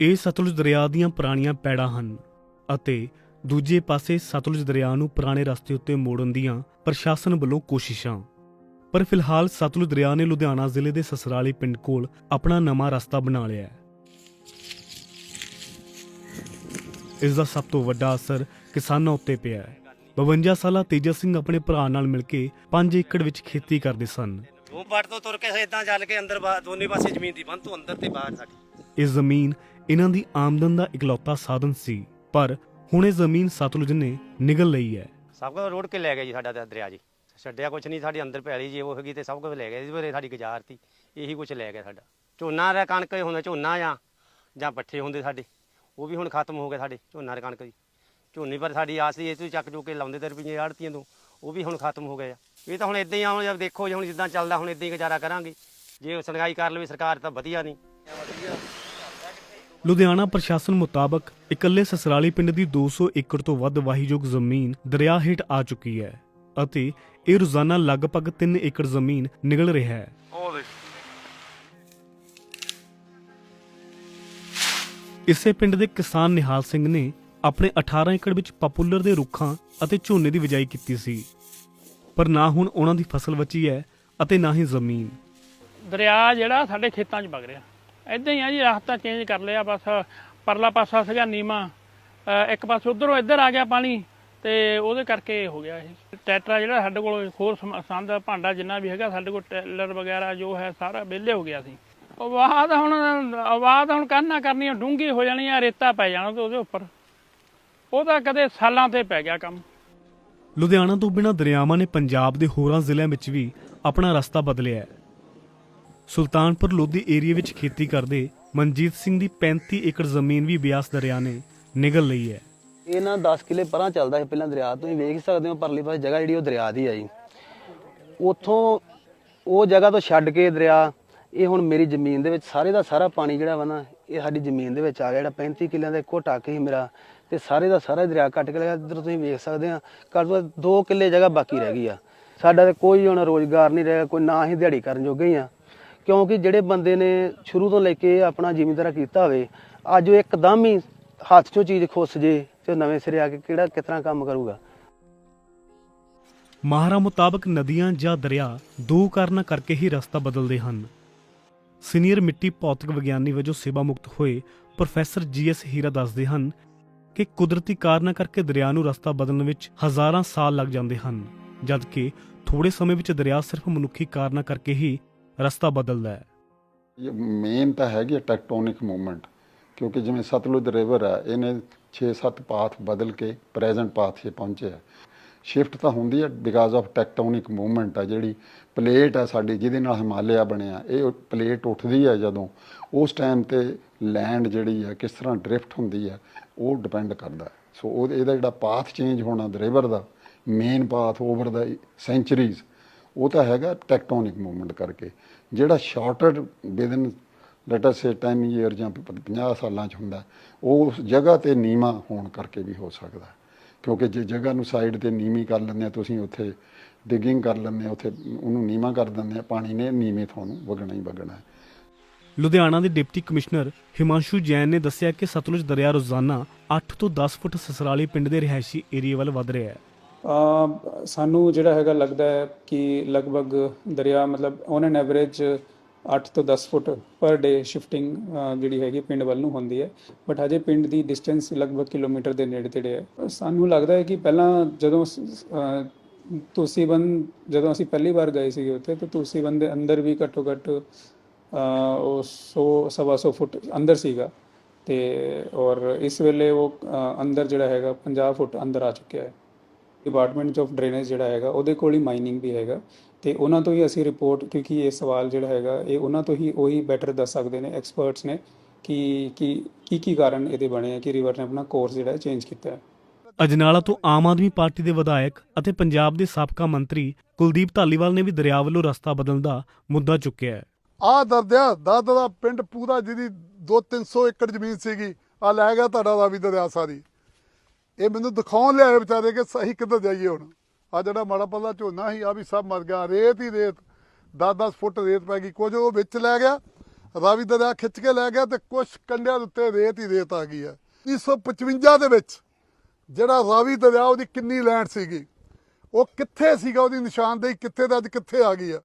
ਇਹ ਸਤਲੁਜ ਦਰਿਆ ਦੀਆਂ ਪੁਰਾਣੀਆਂ ਪੈੜਾਂ ਹਨ ਅਤੇ ਦੂਜੇ ਪਾਸੇ ਸਤਲੁਜ ਦਰਿਆ ਨੂੰ ਪੁਰਾਣੇ ਰਸਤੇ ਉੱਤੇ ਮੋੜਨ ਦੀਆਂ ਪ੍ਰਸ਼ਾਸਨ ਵੱਲੋਂ ਕੋਸ਼ਿਸ਼ਾਂ। ਪਰ ਫਿਲਹਾਲ ਸਤਲੁਜ ਦਰਿਆ ਨੇ ਲੁਧਿਆਣਾ ਜ਼ਿਲ੍ਹੇ ਦੇ ਸਸਰਾਲੀ ਪਿੰਡ ਕੋਲ ਆਪਣਾ ਨਵਾਂ ਰਸਤਾ ਬਣਾ ਲਿਆ ਹੈ। ਇਸ ਦਾ ਸਭ ਤੋਂ ਵੱਡਾ ਅਸਰ ਕਿਸਾਨਾਂ ਉੱਤੇ ਪਿਆ ਹੈ। 52 ਸਾਲਾ ਤੇਜਾ ਸਿੰਘ ਆਪਣੇ ਭਰਾ ਨਾਲ ਮਿਲ ਕੇ 5 ਏਕੜ ਵਿੱਚ ਖੇਤੀ ਕਰਦੇ ਸਨ। ਉਹ ਪੱਟ ਤੋਂ ਤੁਰ ਕੇ ਇਦਾਂ ਚੱਲ ਕੇ ਅੰਦਰ ਦੋਨੇ ਪਾਸੇ ਜ਼ਮੀਨ ਦੀ ਬੰਦ ਤੋਂ ਅੰਦਰ ਤੇ ਬਾਹਰ ਸਾਡੀ। ਇਹ ਜ਼ਮੀਨ ਇਹਨਾਂ ਦੀ ਆਮਦਨ ਦਾ ਇਕਲੌਤਾ ਸਾਧਨ ਸੀ, ਪਰ ਹੁਣ ਇਹ ਜ਼ਮੀਨ ਸਤਲੁਜ ਨੇ ਨਿਗਲ ਲਈ ਹੈ। ਸਭ ਕੁਝ ਰੋੜ ਕੇ ਲੈ ਗਿਆ ਜੀ ਸਾਡਾ ਤਾਂ ਦਰਿਆ ਜੀ। ਛੱਡਿਆ ਕੁਛ ਨਹੀਂ, ਸਾਡੀ ਅੰਦਰ ਪੈਲੀ ਜੀ ਉਹ ਹੈਗੀ ਤੇ ਸਭ ਕੁਝ ਲੈ ਗਿਆ ਜੀ ਸਾਡੀ ਗੁਜ਼ਾਰਤੀ ਇਹੀ ਕੁਝ ਲੈ ਗਿਆ ਸਾਡਾ। ਝੋਨਾ ਦਾ ਕਣਕ ਹੁੰਦਾ ਝੋਨਾ ਜਾਂ ਜਾਂ ਪੱਠੇ ਹੁੰਦੇ ਸਾਡੇ, ਉਹ ਵੀ ਹੁਣ ਖਤਮ ਹੋ ਗਏ ਸਾਡੇ ਝੋਨਾ ਦੇ ਕਣਕ ਦੀ ਝੋਨੇ ਪਰ ਸਾਡੀ ਆਸ ਸੀ, ਇਹ ਤੋਂ ਚੱਕ ਚੁੱਕ ਕੇ ਲਾਉਂਦੇ ਤੇ ਰੁਪਈਏ ਆੜਤੀਆਂ ਤੋਂ, ਉਹ ਵੀ ਹੁਣ ਖਤਮ ਹੋ ਗਏ ਆ। ਇਹ ਤਾਂ ਹੁਣ ਇਦਾਂ ਹੀ ਆਉਂ ਦੇਖੋ ਜੀ, ਹੁਣ ਜਿੱਦਾਂ ਚੱਲਦਾ, ਹੁਣ ਇਦਾਂ ਹੀ ਗੁਜ਼ਾਰਾ ਕਰਾਂਗੇ। ਜੇ ਸਰਗਾਈ ਕਰ ਲਵੇ ਸਰਕਾਰ ਤਾਂ ਵਧੀਆ ਨਹੀਂ। ਲੁਧਿਆਣਾ ਪ੍ਰਸ਼ਾਸਨ ਮੁਤਾਬਕ ਇਕੱਲੇ ਸਸਰਾਲੀ ਪਿੰਡ ਦੀ 200 ਏਕੜ ਤੋਂ ਵੱਧ ਵਾਹੀਯੋਗ ਜ਼ਮੀਨ ਦਰਿਆ ਹੇਠ ਆ ਚੁੱਕੀ ਹੈ ਅਤੇ ਇਹ ਰੋਜ਼ਾਨਾ ਲਗਭਗ 3 ਏਕੜ ਜ਼ਮੀਨ ਨਿਗਲ ਰਿਹਾ ਹੈ। ਇਸੇ ਪਿੰਡ ਦੇ ਕਿਸਾਨ ਨਿਹਾਲ ਸਿੰਘ ਨੇ ਆਪਣੇ 18 ਏਕੜ ਵਿੱਚ ਪਪੂਲਰ ਦੇ ਰੁੱਖਾਂ ਅਤੇ ਝੋਨੇ ਦੀ ਬਿਜਾਈ ਕੀਤੀ ਸੀ। ਪਰ ਨਾ ਹੁਣ ਉਹਨਾਂ ਦੀ ਫਸਲ ਬਚੀ ਹੈ ਅਤੇ ਨਾ ਹੀ ਜ਼ਮੀਨ। ਦਰਿਆ ਜਿਹੜਾ ਸਾਡੇ ਖੇਤਾਂ 'ਚ ਵਗ ਰਿਹਾ। ਐਦਾਂ ਹੀ ਆ ਜੀ, ਰਸਤਾ ਚੇਂਜ ਕਰ ਲਿਆ, ਬਸ ਪਰਲਾ ਪਾਸਾ ਸੀਗਾ ਨੀਮਾ। ਇੱਕ ਪਾਸੇ ਉਧਰੋਂ ਇੱਧਰ ਆ ਗਿਆ ਪਾਣੀ, ਤੇ ਉਹਦੇ ਕਰਕੇ ਹੋ ਗਿਆ ਇਹ। ਟੈਟਰਾ ਜਿਹੜਾ ਸਾਡੇ ਕੋਲ ਹੋਰ ਸੰਦ, ਭਾਂਡਾ ਜਿੰਨਾ ਵੀ ਹੈਗਾ, ਸਾਡੇ ਕੋਲ ਟੈਲਰ ਵਗੈਰਾ ਜੋ ਹੈ, ਸਾਰਾ ਵਿਹਲੇ ਹੋ ਗਿਆ ਸੀ। ਆਵਾਜ਼ ਹੁਣ ਆਵਾਜ਼ ਹੁਣ ਕਰਨਾ ਕਰਨੀ ਡੂੰਗੀ ਹੋ ਜਾਣੀ ਆ ਰੇਤਾ ਪੈ ਜਾਣਾ ਤੇ ਉਹਦੇ ਉੱਪਰ। ਉਹ ਤਾਂ ਕਦੇ ਸਾਲਾਂ ਤੇ ਪੈ ਗਿਆ ਕੰਮ। ਲੁਧਿਆਣਾ ਤੋਂ ਬਿਨਾਂ ਦਰਿਆਵਾਂ ਨੇ ਪੰਜਾਬ ਦੇ ਹੋਰਾਂ ਜ਼ਿਲ੍ਹਿਆਂ ਵਿੱਚ ਵੀ ਆਪਣਾ ਰਸਤਾ ਬਦਲਿਆ ਹੈ। ਸੁਲਤਾਨਪੁਰ ਲੋਧੀ ਏਰੀਆ ਵਿੱਚ ਖੇਤੀ ਕਰਦੇ ਮਨਜੀਤ ਸਿੰਘ ਦੀ 35 ਏਕੜ ਜ਼ਮੀਨ ਵੀ ਬਿਆਸ ਦਰਿਆ ਨੇ ਨਿਗਲ ਲਈ ਹੈ। ਇਹ ਨਾ 10 ਕਿਲੇ ਪਰਾਂ ਚੱਲਦਾ ਸੀ, ਪਹਿਲਾਂ ਦਰਿਆ, ਤੁਸੀਂ ਵੇਖ ਸਕਦੇ ਹੋ ਪਰਲੀ ਪਾਸੇ ਜਗ੍ਹਾ ਜਿਹੜੀ ਉਹ ਦਰਿਆ ਦੀ ਆ ਜੀ। ਉੱਥੋਂ ਉਹ ਜਗ੍ਹਾ ਤੋਂ ਛੱਡ ਕੇ ਦਰਿਆ, ਇਹ ਹੁਣ ਮੇਰੀ ਜ਼ਮੀਨ ਦੇ ਵਿੱਚ ਸਾਰੇ ਦਾ ਸਾਰਾ ਪਾਣੀ ਜਿਹੜਾ ਵਾ ਨਾ, ਇਹ ਸਾਡੀ ਜ਼ਮੀਨ ਦੇ ਵਿੱਚ ਆ ਗਿਆ, ਜਿਹੜਾ 35 ਕਿੱਲਿਆਂ ਦਾ ਇੱਕੋ ਟੱਕ ਹੀ ਮੇਰਾ, ਤੇ ਸਾਰੇ ਦਾ ਸਾਰਾ ਦਰਿਆ ਕੱਟ ਕੇ ਲਗਾ ਇੱਧਰ ਤੁਸੀਂ ਵੇਖ ਸਕਦੇ ਆ ਘੱਟ ਤੋਂ 2 ਕਿੱਲੇ ਜਗ੍ਹਾ ਬਾਕੀ ਰਹਿ ਗਈ ਆ। ਸਾਡਾ ਤੇ ਕੋਈ ਹੁਣ ਰੋਜ਼ਗਾਰ ਨਹੀਂ ਰਿਹਾ, ਕੋਈ ਨਾ ਹੀ ਦਿਹਾੜੀ ਕਰਨ ਜੋਗੇ ਹੀ ਆ। ਕਿਉਂਕਿ ਜਿਹੜੇ ਬੰਦੇ ਨੇ ਸ਼ੁਰੂ ਤੋਂ ਲੈ ਕੇ ਆਪਣਾ ਜ਼ਿਮੀਂਦਾਰਾ ਕੀਤਾ ਹੋਵੇ, ਅੱਜ ਉਹ ਇੱਕਦਮ ਹੀ ਹੱਥ 'ਚੋਂ ਚੀਜ਼ ਖੁੱਸ ਜੇ ਤੇ ਨਵੇਂ ਸਿਰੇ ਆ ਕੇ ਕਿਹੜਾ ਕਿਤਨਾ ਕੰਮ ਕਰੂਗਾ। ਮਾਹਰਾਂ ਮੁਤਾਬਕ ਨਦੀਆਂ ਜਾਂ ਦਰਿਆ ਦੋ ਕਾਰਨਾਂ ਕਰਕੇ ਹੀ ਰਸਤਾ ਬਦਲਦੇ ਹਨ। ਸੀਨੀਅਰ ਮਿੱਟੀ ਭੌਤਿਕ ਵਿਗਿਆਨੀ ਵਜੋਂ ਸੇਵਾ ਮੁਕਤ ਹੋਏ ਪ੍ਰੋਫੈਸਰ ਜੀਐਸ ਹੀਰਾ ਦੱਸਦੇ ਹਨ ਕਿ ਕੁਦਰਤੀ ਕਾਰਨਾਂ ਕਰਕੇ ਦਰਿਆ ਨੂੰ ਰਸਤਾ ਬਦਲਣ ਵਿੱਚ ਹਜ਼ਾਰਾਂ ਸਾਲ ਲੱਗ ਜਾਂਦੇ ਹਨ, ਜਦਕਿ ਥੋੜੇ ਸਮੇਂ ਵਿੱਚ ਦਰਿਆ ਸਿਰਫ ਮਨੁੱਖੀ ਕਾਰਨਾਂ ਕਰਕੇ ਹੀ ਰਸਤਾ ਬਦਲਦਾ ਹੈ। ਇਹ ਮੇਨ ਤਾਂ ਹੈਗੀ ਟੈਕਟੋਨਿਕ ਮੂਵਮੈਂਟ ਕਿਉਂਕਿ ਜਿਵੇਂ ਸਤਲੁਜ ਰਿਵਰ ਹੈ, ਇਹਨੇ 6-7 ਪਾਥ ਬਦਲ ਕੇ ਪ੍ਰੈਜ਼ੈਂਟ ਪਾਥ 'ਤੇ ਪਹੁੰਚਿਆ ਸ਼ਿਫਟ ਤਾਂ ਹੁੰਦੀ ਹੈ ਬਿਕਾਜ਼ ਆਫ ਟੈਕਟੋਨਿਕ ਮੂਵਮੈਂਟ ਆ, ਜਿਹੜੀ ਪਲੇਟ ਆ ਸਾਡੀ, ਜਿਹਦੇ ਨਾਲ ਹਿਮਾਲਿਆ ਬਣਿਆ, ਇਹ ਪਲੇਟ ਉੱਠਦੀ ਹੈ ਜਦੋਂ, ਉਸ ਟਾਈਮ ਤੇ ਲੈਂਡ ਜਿਹੜੀ ਆ ਕਿਸ ਤਰ੍ਹਾਂ ਡ੍ਰਿਫਟ ਹੁੰਦੀ ਹੈ, ਉਹ ਡਿਪੈਂਡ ਕਰਦਾ ਸੋ ਉਹ ਇਹਦਾ ਜਿਹੜਾ ਪਾਥ ਚੇਂਜ ਹੋਣਾ river the main path over the centuries ਉਹ ਤਾਂ ਹੈਗਾ ਟੈਕਟੋਨਿਕ ਮੂਵਮੈਂਟ ਕਰਕੇ, ਜਿਹੜਾ shorter within let us say 10 year ਜਾਂ 50 ਸਾਲਾਂ ਚ ਹੁੰਦਾ, ਉਹ ਉਸ ਜਗ੍ਹਾ ਤੇ ਨੀਵਾ ਹੋਣ ਕਰਕੇ ਵੀ ਹੋ ਸਕਦਾ। ਕਿਉਂਕਿ ਜੇ ਜਗ੍ਹਾ ਨੂੰ ਸਾਈਡ ਤੇ ਨੀਵੀਂ ਕਰ ਲੈਂਦੇ ਆ, ਤੁਸੀਂ ਉੱਥੇ ਡਿਗਿੰਗ ਕਰ ਲੈਂਦੇ ਆ, ਉੱਥੇ ਉਹਨੂੰ ਨੀਵਾ ਕਰ ਦਿੰਦੇ ਆ, ਪਾਣੀ ਨੇ ਨੀਵੇਂ ਤੁਹਾਨੂੰ ਵਗਣਾ ਹੀ ਵਗਣਾ ਹੈ। ਲੁਧਿਆਣਾ ਦੇ ਡਿਪਟੀ ਕਮਿਸ਼ਨਰ ਹਿਮਾਂਸ਼ੂ ਜੈਨ ਨੇ ਦੱਸਿਆ ਕਿ ਸਤਲੁਜ ਦਰਿਆ ਰੋਜ਼ਾਨਾ 8 ਤੋਂ 10 ਫੁੱਟ ਸਸਰਾਲੀ ਪਿੰਡ ਦੇ ਰਿਹਾਇਸ਼ੀ ਏਰੀਆ ਵੱਲ ਵਧ ਰਿਹਾ ਹੈ। ਸਾਨੂੰ ਜਿਹੜਾ ਹੈਗਾ ਲੱਗਦਾ ਹੈ ਕਿ ਲਗਭਗ ਦਰਿਆ ਮਤਲਬ ਔਨ ਐਨ ਐਵਰੇਜ 8 ਤੋਂ 10 ਫੁੱਟ ਪਰ ਡੇ ਸ਼ਿਫਟਿੰਗ ਜਿਹੜੀ ਹੈਗੀ ਪਿੰਡ ਵੱਲ ਨੂੰ ਹੁੰਦੀ ਹੈ। ਬਟ ਹਜੇ ਪਿੰਡ ਦੀ ਡਿਸਟੈਂਸ ਲਗਭਗ ਕਿਲੋਮੀਟਰ ਦੇ ਨੇੜੇ ਤੇੜੇ ਹੈ। ਸਾਨੂੰ ਲੱਗਦਾ ਹੈ ਕਿ ਪਹਿਲਾਂ ਜਦੋਂ ਤੁਸੀਂ ਜਦੋਂ ਅਸੀਂ ਪਹਿਲੀ ਵਾਰ ਗਏ ਸੀਗੇ ਉੱਥੇ, ਤਾਂ ਤੁਲਸੀਬੰਦ ਦੇ ਅੰਦਰ ਵੀ ਘੱਟੋ ਘੱਟ ਉਹ 100 ਸਵਾ ਸੌ ਫੁੱਟ ਅੰਦਰ ਸੀਗਾ। ਤੇ ਔਰ ਇਸ ਵੇਲੇ ਉਹ ਅੰਦਰ ਜਿਹੜਾ ਹੈਗਾ 50 ਫੁੱਟ ਅੰਦਰ ਆ ਚੁੱਕਿਆ ਹੈ। ਡਿਪਾਰਟਮੈਂਟ ਆਫ ਡਰੇਨੇਜ ਜਿਹੜਾ ਹੈਗਾ ਉਹਦੇ ਕੋਲ ਹੀ ਮਾਈਨਿੰਗ ਵੀ ਹੈਗਾ। ਤੇ ਉਹਨਾਂ ਤੋਂ ਹੀ ਅਸੀਂ ਰਿਪੋਰਟ ਕਿਉਂਕਿ ਇਹ ਸਵਾਲ ਜਿਹੜਾ ਹੈਗਾ ਇਹ ਉਹਨਾਂ ਤੋਂ ਹੀ ਉਹੀ ਬੈਟਰ ਦੱਸ ਸਕਦੇ ਨੇ ਐਕਸਪਰਟਸ ਨੇ ਕਿ ਕੀ ਕੀ ਕੀ ਕਾਰਨ ਇਹਦੇ ਬਣੇ ਆ ਕਿ ਰਿਵਰ ਨੇ ਆਪਣਾ ਕੋਰਸ ਜਿਹੜਾ ਚੇਂਜ ਕੀਤਾ ਹੈ। ਅਜਨਾਲਾ ਤੋਂ ਆਮ ਆਦਮੀ ਪਾਰਟੀ ਦੇ ਵਿਧਾਇਕ ਅਤੇ ਪੰਜਾਬ ਦੇ ਸਾਬਕਾ ਮੰਤਰੀ ਕੁਲਦੀਪ ਧਾਲੀਵਾਲ ਨੇ ਵੀ ਦਰਿਆ ਵੱਲੋਂ ਰਸਤਾ ਬਦਲਣ ਦਾ ਮੁੱਦਾ ਚੁੱਕਿਆ ਹੈ। ਆ ਦਰਦਿਆ ਦਾਦਾ ਦਾ ਪਿੰਡ ਪੂਰਾ ਜਿਹਦੀ 2-300 ਏਕੜ ਜ਼ਮੀਨ ਸੀਗੀ ਆ ਲੈ ਗਿਆ ਤੁਹਾਡਾ ਰਾਵੀ ਦਰਿਆ ਸਾਰੀ। ਇਹ ਮੈਨੂੰ ਦਿਖਾਉਣ ਲਿਆਏ ਵਿਚਾਰੇ ਕਿ ਸਹੀ ਕਿੱਧਰ ਜਾਈਏ ਹੁਣ। ਆ ਜਿਹੜਾ ਮਾੜਾ ਪੱਲਾ ਝੋਨਾ ਸੀ ਆ ਵੀ ਸਭ ਮਰ ਗਿਆ। ਰੇਤ ਹੀ ਰੇਤ। 10-10 ਫੁੱਟ ਰੇਤ ਪੈ ਗਈ। ਕੁਝ ਉਹ ਵਿੱਚ ਲੈ ਗਿਆ, ਰਾਵੀ ਦਰਿਆ ਖਿੱਚ ਕੇ ਲੈ ਗਿਆ ਤੇ ਕੁਝ ਕੰਡਿਆਂ ਦੇ ਉੱਤੇ ਰੇਤ ਹੀ ਰੇਤ ਆ ਗਈ ਹੈ 1955 ਦੇ ਵਿੱਚ ਜਿਹੜਾ ਰਾਵੀ ਦਰਿਆ, ਉਹਦੀ ਕਿੰਨੀ ਲੈਂਡ ਸੀਗੀ। ਉਹ ਕਿੱਥੇ ਸੀਗਾ ਉਹਦੀ ਨਿਸ਼ਾਨਦੇਹੀ? ਕਿੱਥੇ ਦਾ ਅੱਜ ਕਿੱਥੇ ਆ ਗਈ ਆ?